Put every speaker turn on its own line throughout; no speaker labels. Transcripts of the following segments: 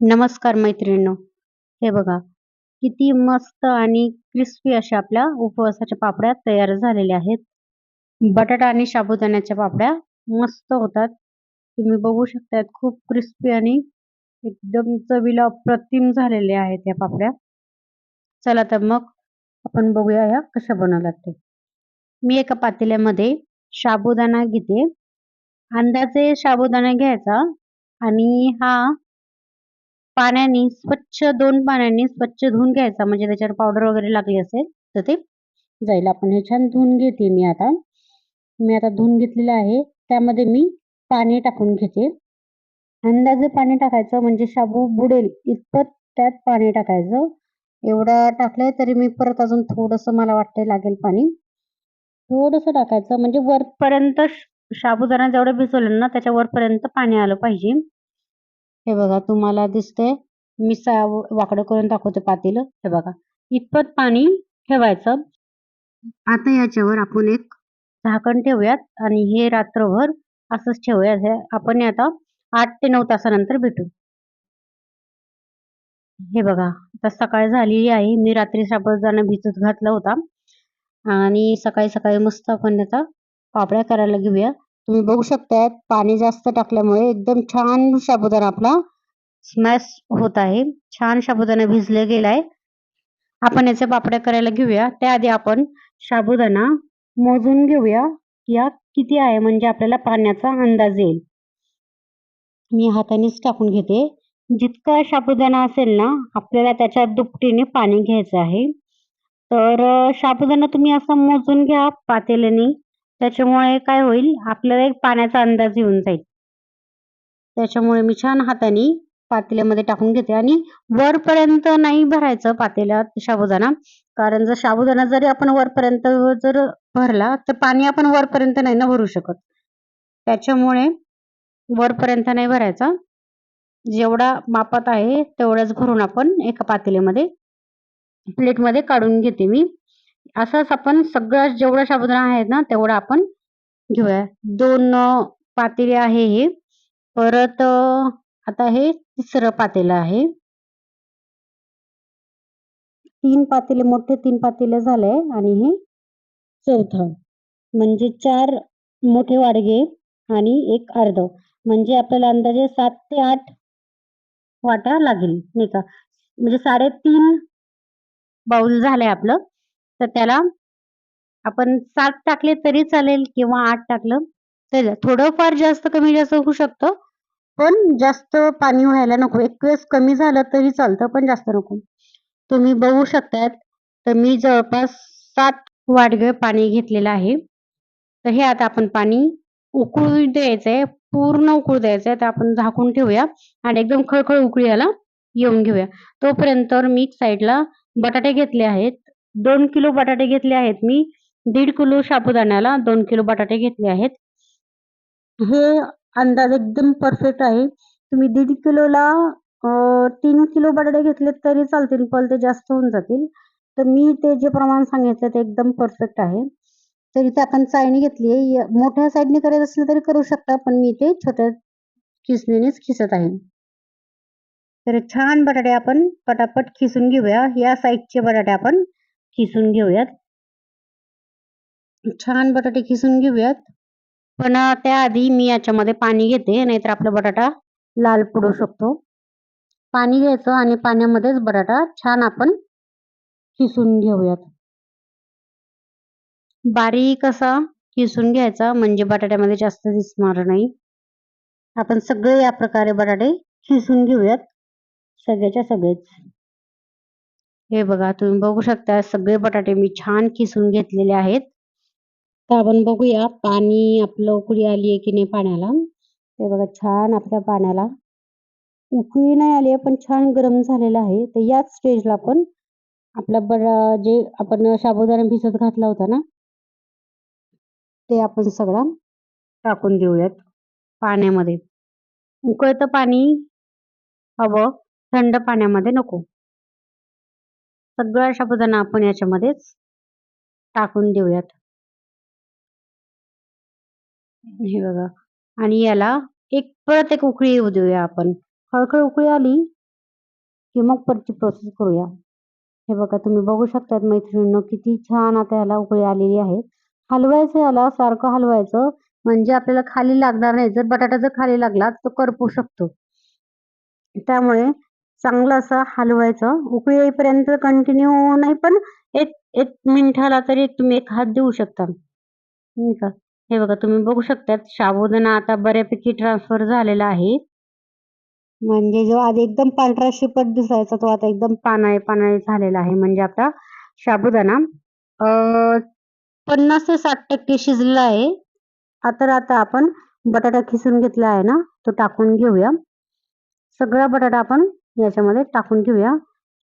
नमस्कार मैत्रिणींनो. हे बघा किती मस्त आणि क्रिस्पी अशा आपल्या उपवासाच्या पापड्या तयार झालेल्या आहेत. बटाटा आणि साबुदाण्याच्या पापड्या मस्त होतात. तुम्ही बघू शकता खूप क्रिस्पी आणि एकदम चवीला अप्रतिम झालेल्या आहेत या पापड्या. चला तर मग आपण बघूया ह्या कशा बनवतात ते. मी एका पातेल्यामध्ये साबुदाणा घेते. अंदाजे साबुदाणा घ्यायचा आणि हा पाण्याने स्वच्छ दोन पाण्याने स्वच्छ धुवून घ्यायचा. म्हणजे त्याच्यावर पावडर वगैरे लागली असेल तर ते जाईल. आपण हे छान धुवून घेते मी आता. मी आता धुवून घेतलेलं आहे. त्यामध्ये मी पाणी टाकून घेते. अंदाजे पाणी टाकायचं म्हणजे शाबू बुडेल इतपत त्यात पाणी टाकायचं. एवढं टाकलंय तरी मी परत अजून थोडंसं मला वाटतंय लागेल पाणी. थोडंसं टाकायचं म्हणजे वरपर्यंत साबुदाणा जेवढं भिजवलं ना त्याच्या वरपर्यंत पाणी आलं पाहिजे. हे बघा तुम्हाला दिसतंय. मी सा वाकडं करून दाखवते पातील. हे बघा इतपत पाणी ठेवायचं. आता याच्यावर आपण एक झाकण ठेवूयात आणि हे रात्रभर असंच ठेवूयात. हे आपण आता आठ ते नऊ तासानंतर भेटू. हे बघा आता सकाळ झालेली आहे. मी रात्री साबुदाणा भिजत घातला होता. आणि सकाळी सकाळी मस्त आपण त्याचा पापड्या करायला घेऊया. तुम्ही बघू शकता पाणी जास्त टाकल्यामुळे एकदम छान साबुदाणा आपला स्मॅश होत आहे. छान साबुदाणा भिजले गेलाय. आपण याचे पापड्या करायला घेऊया. त्याआधी आपण साबुदाणा मोजून घेऊया. या किती आहे म्हणजे आपल्याला पाण्याचा अंदाज येईल. मी हातानेच टाकून घेते. जितका साबुदाणा असेल ना आपल्याला त्याच्या दुपटीने पाणी घ्यायचं आहे. तर साबुदाणा तुम्ही असा मोजून घ्या पातेल्याने. त्याच्यामुळे काय होईल? आपल्याला एक पाण्याचा अंदाज येऊन जाईल. त्याच्यामुळे मी छान हाताने पातेल्यामध्ये टाकून घेते आणि वरपर्यंत नाही भरायचं पातेल्यात साबुदाणा. कारण जर साबुदाणा जरी आपण वरपर्यंत जर भरला तर पाणी आपण वरपर्यंत नाही ना भरू शकत. त्याच्यामुळे वरपर्यंत नाही भरायचा. जेवढा मापात आहे तेवढंच भरून आपण एका पातेल्यामध्ये प्लेटमध्ये काढून घेते मी. असंच आपण सगळं जेवढं साबुदाणा आहे ना तेवढा आपण घेऊया. दोन पातेले आहे हे. परत आता हे तिसरं पातेलं आहे. तीन पातेले मोठे तीन पातेले झाले आणि हे चौथं. म्हणजे चार मोठे वाडगे आणि एक अर्ध. म्हणजे आपल्याला अंदाजे सात ते आठ वाट्या लागेल नाही का? म्हणजे साडेतीन बाउल झालंय आपलं. तर त्याला आपण सात टाकले तरी चालेल किंवा आठ टाकलं तरी थोडंफार जास्त कमी जास्त होऊ शकतं. पण जास्त पाणी व्हायला नको. एक वेळेस कमी झालं तरी चालतं पण जास्त नको. तुम्ही बघू शकतात तर मी जवळपास सात वाडगे पाणी घेतलेलं आहे. तर हे आता आपण पाणी उकळू द्यायचंय पूर्ण उकळू द्यायचंय. तर आपण झाकून ठेवूया आणि एकदम खळखळ उकळी याला येऊन घेऊया. तोपर्यंत मी साईडला बटाटे घेतले आहेत. दोन किलो बटाटे घेतले आहेत मी. दीड किलो साबुदाण्याला दोन किलो बटाटे घेतले आहेत. हे अंदाज एकदम परफेक्ट आहे. तुम्ही दीड किलोला तीन किलो बटाटे घेतले तरी चालतील पण ते जास्त होऊन जातील. तर मी ते जे प्रमाण सांगितलं ते एकदम परफेक्ट आहे. तर इथे आपण चाळणी घेतली आहे. मोठ्या साईडने करत असलं तरी करू शकता पण मी ते छोट्या खिसणीनेच खिसत आहे. तर छान बटाटे आपण पटापट खिसून घेऊया. या साईजचे बटाटे आपण खिसून घेऊयात. छान बटाटे खिसून घेऊयात. पण त्याआधी मी याच्यामध्ये पाणी घेते नाहीतर आपला बटाटा लाल पडू शकतो. पाणी घ्यायचं आणि पाण्यामध्येच बटाटा छान आपण किसून घेऊयात. बारीक असा किसून घ्यायचा म्हणजे बटाट्यामध्ये जास्त दिसणार नाही. आपण सगळे या प्रकारे बटाटे खिसून घेऊयात. सगळ्याच्या सगळेच. हे बघा तुम्ही बघू शकता सगळे बटाटे मी छान किसून घेतलेले आहेत. तर आपण बघूया पाणी आपलं उकळी आली आहे की नाही पाण्याला. हे बघा छान आपल्या पाण्याला. उकळी नाही आली आहे पण छान गरम झालेलं आहे. तर याच स्टेजला आपण आपला बडा जे आपण साबुदाणा भिजत घातला होता ना ते आपण सगळं टाकून देऊयात पाण्यामध्ये. उकळतं पाणी हवं थंड पाण्यामध्ये नको. सगळा साबुदाणा आपण याच्यामध्येच टाकून देऊयात. हे बघा. आणि याला एक परत एक उकळी येऊ देऊया आपण. खळखळ उकळी आली की मग परत प्रोसेस करूया. हे बघा तुम्ही बघू शकतात मैत्रिणींनो किती छान आता याला उकळी आलेली आहे. हलवायचं याला सारखं हलवायचं म्हणजे आपल्याला खाली लागणार नाही. जर बटाटा जर खाली लागला तर करपू शकतो. त्यामुळे चांगलं असं हलवायचं. उकळी येईपर्यंत कंटिन्यू नाही पण एक एक मिनिटाला तरी तुम्ही एक हात देऊ शकता. का? हे बघा तुम्ही बघू शकतात साबुदाणा आता बऱ्यापैकी ट्रान्सफर झालेला आहे. म्हणजे जो आधी एकदम पांढरा शिपट दिसायचा तो आता एकदम पानाळे पानाळे झालेला आहे. म्हणजे आपला साबुदाणा पन्नास ते साठ टक्के शिजलेला आहे. आता आता आपण बटाटा खिसून घेतला आहे ना तो टाकून घेऊया. सगळा बटाटा आपण याच्यामध्ये टाकून घेऊया.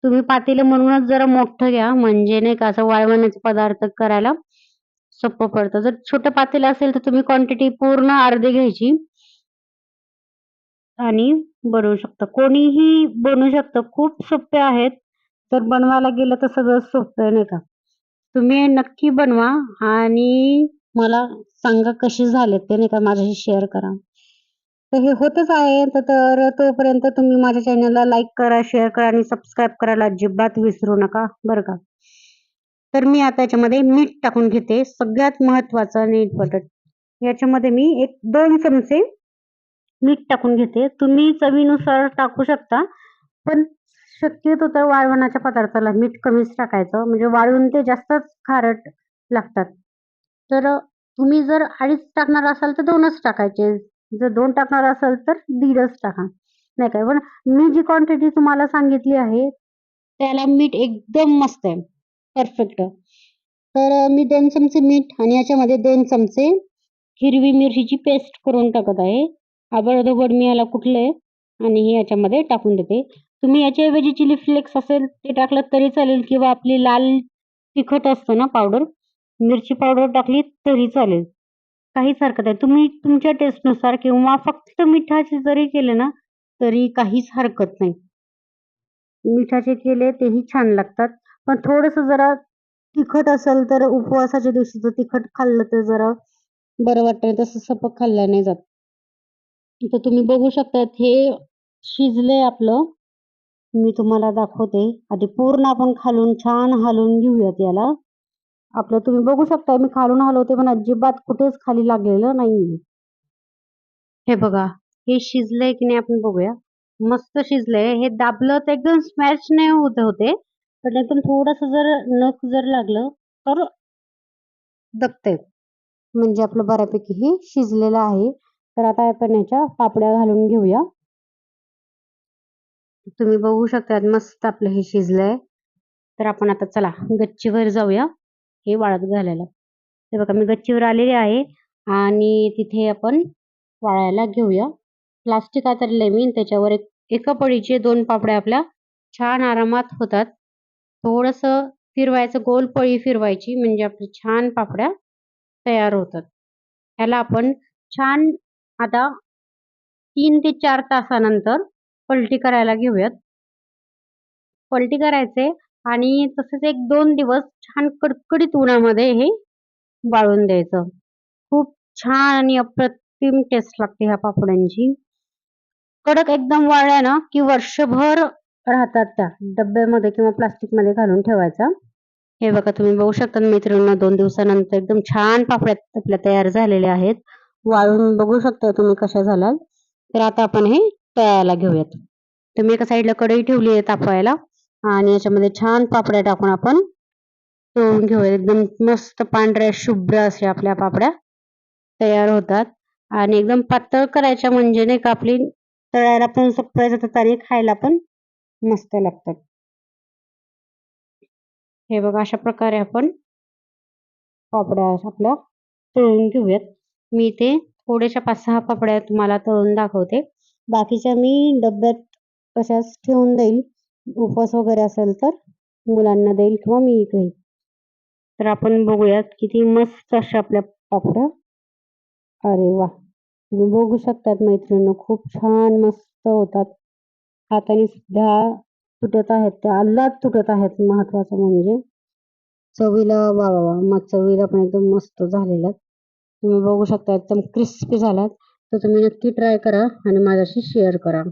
तुम्ही पातेलं म्हणूनच जरा मोठं घ्या. म्हणजे नाही का असं वाळवण्याचे पदार्थ करायला सोपं पडतं. जर छोटं पातेलं असेल तर तुम्ही क्वांटिटी पूर्ण अर्धी घ्यायची. आणि बनवू शकता. कोणीही बनवू शकतं. खूप सोपे आहेत. तर बनवायला गेलं तर सगळं सोपं आहे नाही का? तुम्ही नक्की बनवा आणि मला सांगा कशी झाले ते नाही का? माझ्याशी शेअर करा. तर हे होतच आहे. तर तर तोपर्यंत तुम्ही माझ्या चॅनलला लाईक करा शेअर करा आणि सबस्क्राईब करायला अजिबात विसरू नका. बरं का? तर मी आता याच्यामध्ये मीठ टाकून घेते. सगळ्यात महत्वाचं आणि इम्पॉर्टंट याच्यामध्ये मी एक दोन चमचे मीठ टाकून घेते. तुम्ही चवीनुसार टाकू शकता. पण शक्यतो तर वाळवणाच्या पदार्थाला मीठ कमीच टाकायचं. म्हणजे वाळून ते जास्तच खारट लागतात. तर तुम्ही जर अडीच टाकणार असाल तर दोनच टाकायचे. जर दोन टाकणार असाल तर दीडच टाका. नाही काय पण मी जी क्वांटिटी तुम्हाला सांगितली आहे त्याला मीठ एकदम मस्त आहे. परफेक्ट तर मी दोन चमचे मीठ आणि याच्यामध्ये दोन चमचे हिरवी मिरचीची पेस्ट करून टाकत आहे. आबडधोबड मी याला कुठले आणि हे याच्यामध्ये टाकून देते. तुम्ही याच्याऐवजी चिली फ्लेक्स असेल ते टाकलं तरी चालेल किंवा आपली लाल तिखट असतं ना पावडर मिरची पावडर टाकली तरी चालेल. काहीच हरकत आहे तुम्ही तुमच्या टेस्टनुसार किंवा फक्त मिठाचे जरी केले ना तरी काहीच हरकत नाही. मिठाचे केले तेही छान लागतात. पण थोडंसं जरा तिखट असेल तर उपवासाच्या दिवशी जर तिखट खाल्लं तर जरा बरं वाटतं तसं सपक खाल्लं नाही जात. तर तुम्ही बघू शकतात हे शिजलंय आपलं. मी तुम्हाला दाखवते. आधी पूर्ण आपण खालून छान हलवून घेऊयात याला. आपलं तुम्ही बघू शकता मी खालून हलवते पण अजिबात कुठेच खाली लागलेलं नाही हे बघा हे शिजलंय की नाही आपण बघूया. मस्त शिजलंय. हे दाबलं तर एकदम स्मॅश नाही होत होते पण एकदम थोडस जर नख जर लागलं तर दबते म्हणजे आपलं बऱ्यापैकी हे शिजलेलं आहे. तर आता आपण याच्या पापड्या घालून घेऊया. तुम्ही बघू शकता मस्त आपलं हे शिजलंय. तर आपण आता चला गच्चीवर जाऊया. हे वाळत घालायला. हे बघा मी गच्चीवर आलेली आहे आणि तिथे आपण वाळायला घेऊया. प्लास्टिक आतरले मी त्याच्यावर एक एका पळीचे दोन पापड्या आपल्या छान आरामात होतात. थोडस फिरवायचं गोल पळी फिरवायची म्हणजे आपली छान पापड्या तयार होतात. ह्याला आपण छान आता तीन ते चार तासानंतर पलटी करायला घेऊयात. पलटी करायचे आणि तसेच एक दोन दिवस छान कडकडीत उन्हामध्ये हे वाळून द्यायचं. खूप छान आणि अप्रतिम टेस्ट लागते ह्या पापड्यांची कडक एकदम वाळल्या ना की वर्षभर राहतात त्या डब्यामध्ये किंवा प्लास्टिकमध्ये घालून ठेवायचा. हे बघा तुम्ही बघू शकता मैत्रिणींना दोन दिवसानंतर एकदम छान पापड्या आपल्या तयार झालेल्या आहेत. वाळून बघू शकता तुम्ही कशा झालात तर आता आपण हे तळायला घेऊयात. तुम्ही एका साईडला कढई ठेवली आहे तापवायला. आणि याच्यामध्ये छान पापड्या टाकून आपण तळून घेऊया एकदम मस्त पांढऱ्या शुभ्र अशा आपल्या पापड्या तयार होतात. आणि एकदम पातळ करायच्या म्हणजे नाही का आपली तळायला पण सोपं जातात आणि खायला पण मस्त लागतात. हे बघा अशा प्रकारे आपण पापड्या आपल्या तळून घेऊयात. मी इथे थोड्याशा पाच सहा पापड्या तुम्हाला तळून दाखवते. बाकीच्या मी डब्यात तशाच ठेवून देईल उपवास वगैरे असेल तर मुलांना देईल किंवा मी घेईल तर आपण बघूयात किती मस्त अशा आपल्या पापड्या. अरे वा. तुम्ही बघू शकतात मैत्रिणी खूप छान मस्त होतात. हाताने सुद्धा तुटत आहेत त्या अल्लाद तुटत आहेत महत्वाचं म्हणजे. चवीला वा वा वा मग चवीला पण एकदम मस्त झालेला तुम्ही बघू शकता एकदम क्रिस्पी झालात. तर तुम्ही नक्की ट्राय करा आणि माझ्याशी शेअर करा.